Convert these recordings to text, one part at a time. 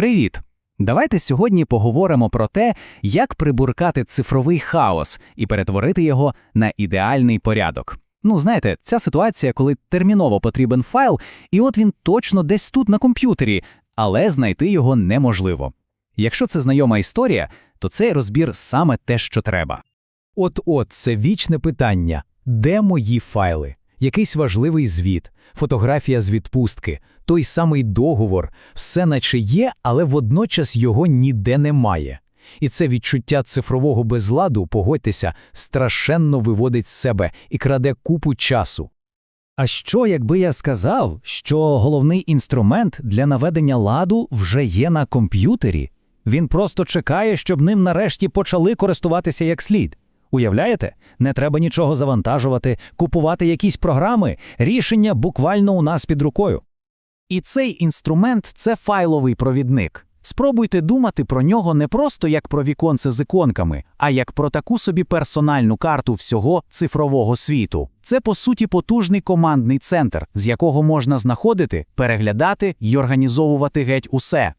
Привіт! Давайте сьогодні поговоримо про те, як прибуркати цифровий хаос і перетворити його на ідеальний порядок. Ну, знаєте, ця ситуація, коли терміново потрібен файл, і от він точно десь тут на комп'ютері, але знайти його неможливо. Якщо це знайома історія, то цей розбір саме те, що треба. От-от, це вічне питання. Де мої файли? Якийсь важливий звіт, фотографія з відпустки, той самий договор, все наче є, але водночас його ніде немає. І це відчуття цифрового безладу, погодьтеся, страшенно виводить з себе і краде купу часу. А що, якби я сказав, що головний інструмент для наведення ладу вже є на комп'ютері? Він просто чекає, щоб ним нарешті почали користуватися як слід. Уявляєте? Не треба нічого завантажувати, купувати якісь програми, рішення буквально у нас під рукою. І цей інструмент це файловий провідник. Спробуйте думати про нього не просто як про віконце з іконками, а як про таку собі персональну карту всього цифрового світу. Це, по суті, потужний командний центр, з якого можна знаходити, переглядати і організовувати геть усе.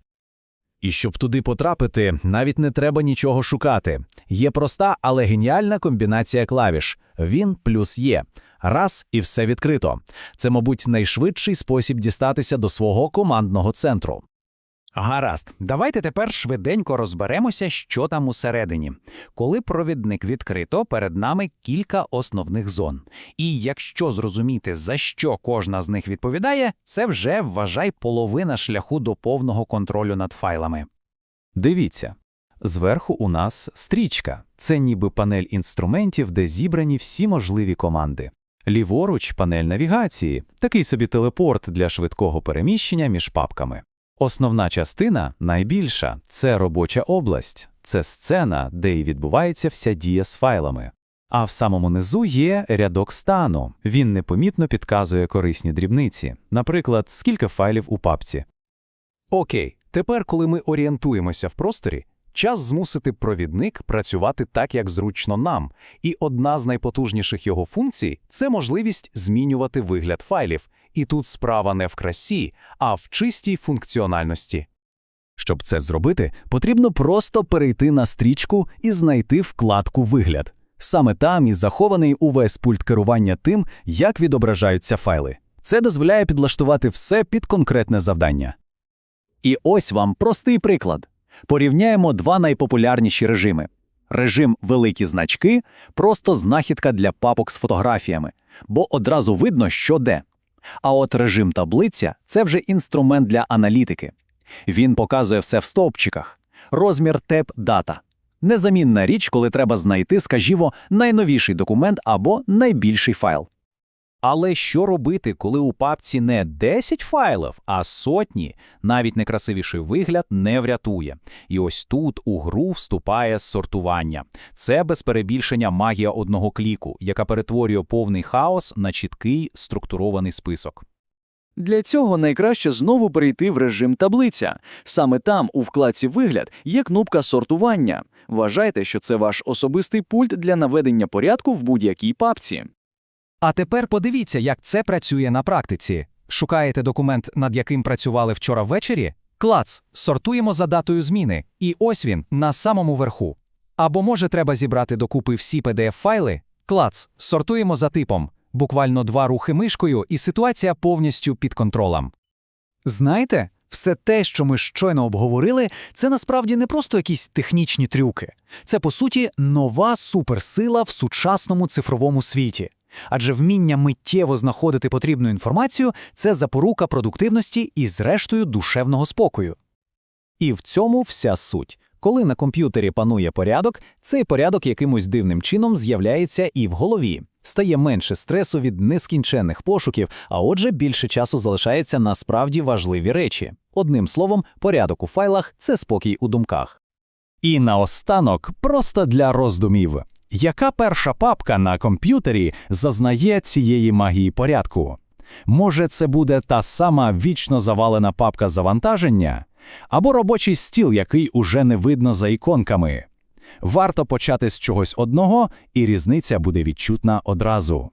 І щоб туди потрапити, навіть не треба нічого шукати. Є проста, але геніальна комбінація клавіш. Він плюс є. Раз і все відкрито. Це, мабуть, найшвидший спосіб дістатися до свого командного центру. Гаразд, давайте тепер швиденько розберемося, що там усередині. Коли провідник відкрито, перед нами кілька основних зон. І якщо зрозуміти, за що кожна з них відповідає, це вже вважай половина шляху до повного контролю над файлами. Дивіться. Зверху у нас стрічка. Це ніби панель інструментів, де зібрані всі можливі команди. Ліворуч панель навігації, такий собі телепорт для швидкого переміщення між папками. Основна частина, найбільша, це робоча область, це сцена, де і відбувається вся дія з файлами. А в самому низу є рядок стану. Він непомітно підказує корисні дрібниці, наприклад, скільки файлів у папці. Окей, тепер, коли ми орієнтуємося в просторі, час змусити провідник працювати так, як зручно нам. І одна з найпотужніших його функцій це можливість змінювати вигляд файлів. І тут справа не в красі, а в чистій функціональності. Щоб це зробити, потрібно просто перейти на стрічку і знайти вкладку Вигляд. Саме там і захований увесь пульт керування тим, як відображаються файли. Це дозволяє підлаштувати все під конкретне завдання. І ось вам простий приклад. Порівняємо два найпопулярніші режими. Режим великі значки просто знахідка для папок з фотографіями, бо одразу видно, що де. А от режим таблиця це вже інструмент для аналітики. Він показує все в стовпчиках. Розмір теп дата. Незамінна річ, коли треба знайти, скажімо, найновіший документ або найбільший файл. Але що робити, коли у папці не 10 файлів, а сотні, навіть некрасивіший вигляд не врятує. І ось тут у гру вступає сортування. Це без перебільшення магія одного кліку, яка перетворює повний хаос на чіткий структурований список. Для цього найкраще знову перейти в режим таблиця. Саме там, у вкладці Вигляд, є кнопка сортування. Вважайте, що це ваш особистий пульт для наведення порядку в будь-якій папці. А тепер подивіться, як це працює на практиці. Шукаєте документ, над яким працювали вчора ввечері? Клац, сортуємо за датою зміни, і ось він на самому верху. Або може треба зібрати докупи всі PDF-файли? Клац, сортуємо за типом. Буквально два рухи мишкою, і ситуація повністю під контролем. Знаєте, все те, що ми щойно обговорили, це насправді не просто якісь технічні трюки. Це, по суті, нова суперсила в сучасному цифровому світі. Адже вміння миттєво знаходити потрібну інформацію це запорука продуктивності і, зрештою, душевного спокою. І в цьому вся суть. Коли на комп'ютері панує порядок, цей порядок якимось дивним чином з'являється і в голові. Стає менше стресу від нескінченних пошуків, а отже, більше часу залишається на справді важливі речі. Одним словом, порядок у файлах це спокій у думках. І наостанок, просто для роздумів. Яка перша папка на комп'ютері зазнає цієї магії порядку? Може, це буде та сама вічно завалена папка завантаження? Або робочий стіл, який уже не видно за іконками? Варто почати з чогось одного, і різниця буде відчутна одразу.